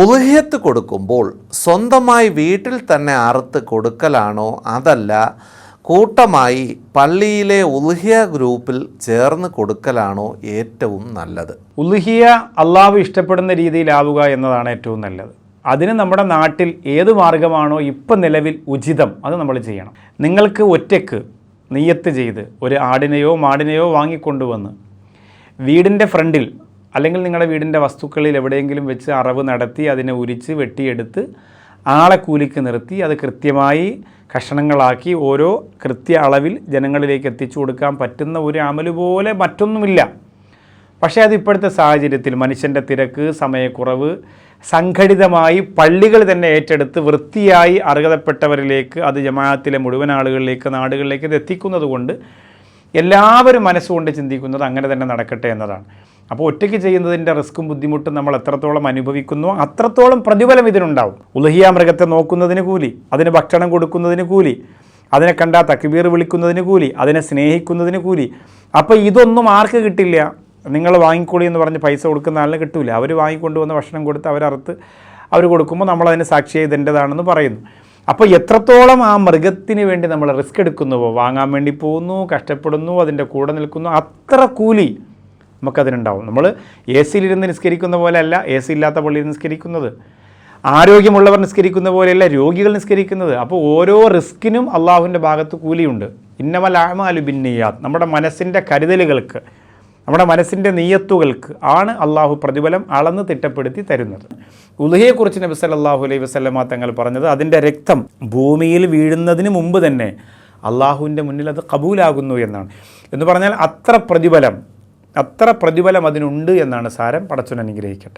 ഉലുഹ്യത്ത് കൊടുക്കുമ്പോൾ സ്വന്തമായി വീട്ടിൽ തന്നെ അറുത്ത് കൊടുക്കലാണോ അതല്ല കൂട്ടമായി പള്ളിയിലെ ഉൽഹിയ ഗ്രൂപ്പിൽ ചേർന്ന് കൊടുക്കലാണോ ഏറ്റവും നല്ലത്? ഉൽഹിയ അള്ളാഹു ഇഷ്ടപ്പെടുന്ന രീതിയിലാവുക എന്നതാണ് ഏറ്റവും നല്ലത്. അതിന് നമ്മുടെ നാട്ടിൽ ഏത് മാർഗമാണോ ഇപ്പം നിലവിൽ ഉചിതം അത് നമ്മൾ ചെയ്യണം. നിങ്ങൾക്ക് ഒറ്റയ്ക്ക് നെയ്യത്ത് ചെയ്ത് ഒരു ആടിനെയോ മാടിനെയോ വാങ്ങിക്കൊണ്ടുവന്ന് വീടിന്റെ ഫ്രണ്ടിൽ അല്ലെങ്കിൽ നിങ്ങളുടെ വീടിന്റെ വസ്തുക്കളിൽ എവിടെയെങ്കിലും വെച്ച് അറവ് നടത്തി അതിനെ ഉരിച്ച് വെട്ടിയെടുത്ത് ആളെ കൂലിക്ക് നിർത്തി അത് കൃത്യമായി കഷണങ്ങളാക്കി ഓരോ കൃത്യ അളവിൽ ജനങ്ങളിലേക്ക് എത്തിച്ചു കൊടുക്കാൻ പറ്റുന്ന ഒരു അമൽ പോലെ മറ്റൊന്നുമില്ല. പക്ഷേ അത് ഇപ്പോഴത്തെ സാഹചര്യത്തിൽ മനുഷ്യന്റെ തിരക്ക് സമയക്കുറവ് സംഘടിതമായി പള്ളികൾ തന്നെ ഏറ്റെടുത്ത് വൃത്തിയായി അർഹതപ്പെട്ടവരിലേക്ക് അത് ജമാഅത്തിലെ മുഴുവൻ ആളുകളിലേക്ക് നാടുകളിലേക്ക് ഇത് എത്തിക്കുന്നത് കൊണ്ട് എല്ലാവരും മനസ്സുകൊണ്ട് ചിന്തിക്കുന്നത് അങ്ങനെ തന്നെ നടക്കട്ടെ എന്നതാണ്. അപ്പോൾ ഒറ്റയ്ക്ക് ചെയ്യുന്നതിന്റെ റിസ്ക്കും ബുദ്ധിമുട്ടും നമ്മൾ എത്രത്തോളം അനുഭവിക്കുന്നു അത്രത്തോളം പ്രതിഫലം ഇതിനുണ്ടാവും. ഉലഹിയ മൃഗത്തെ നോക്കുന്നതിന് കൂലി അതിന് ഭക്ഷണം കൊടുക്കുന്നതിന് കൂലി അതിനെ കണ്ടാൽ തക്ബീർ വിളിക്കുന്നതിന് കൂലി അതിനെ സ്നേഹിക്കുന്നതിന് കൂലി. അപ്പോൾ ഇതൊന്നും ആർക്ക് കിട്ടില്ല? നിങ്ങൾ വാങ്ങിക്കൂടി എന്ന് പറഞ്ഞ് പൈസ കൊടുക്കുന്ന ആളിന് കിട്ടില്ല അവർ വാങ്ങിക്കൊണ്ടുവന്ന ഭക്ഷണം കൊടുത്ത് അവരറുത്ത് അവർ കൊടുക്കുമ്പോൾ നമ്മളതിന് സാക്ഷിയായി ചെയ്തതിന്റെതാണെന്ന് പറയുന്നു. അപ്പോൾ എത്രത്തോളം ആ മൃഗത്തിന് വേണ്ടി നമ്മൾ റിസ്ക് എടുക്കുന്നുവോ വാങ്ങാൻ വേണ്ടി പോകുന്നു കഷ്ടപ്പെടുന്നു അതിന്റെ കൂടെ നിൽക്കുന്നു അത്ര കൂലി നമുക്കതിനുണ്ടാവും. നമ്മൾ എ സിയിലിരുന്ന് നിസ്കരിക്കുന്ന പോലെയല്ല എ സി ഇല്ലാത്ത പള്ളിയിൽ നിസ്കരിക്കുന്നത്. ആരോഗ്യമുള്ളവർ നിസ്കരിക്കുന്ന പോലെയല്ല രോഗികൾ നിസ്കരിക്കുന്നത്. അപ്പോൾ ഓരോ റിസ്കിനും അള്ളാഹുവിന്റെ ഭാഗത്ത് കൂലിയുണ്ട്. ഇന്നമൽ ആമാലു ബിന്നിയാത് നമ്മുടെ മനസ്സിന്റെ കരുതലുകൾക്ക് നമ്മുടെ മനസ്സിന്റെ നീയത്തുകൾക്ക് ആണ് അള്ളാഹു പ്രതിഫലം അളന്ന് തിട്ടപ്പെടുത്തി തരുന്നത്. ഉലഹയെക്കുറിച്ച് നബി സല്ലല്ലാഹു അലൈഹി വസല്ലമ തങ്ങൾ പറഞ്ഞത് അതിന്റെ രക്തം ഭൂമിയിൽ വീഴുന്നതിന് മുമ്പ് തന്നെ അള്ളാഹുവിന്റെ മുന്നിൽ അത് കബൂലാകുന്നു എന്നാണ്. എന്ന് പറഞ്ഞാൽ അത്ര പ്രതിഫലം അത്ര പ്രതിഫലം അതിനുണ്ട് എന്നാണ് സാരം പടച്ചുൻ അനുഗ്രഹിക്കട്ടെ.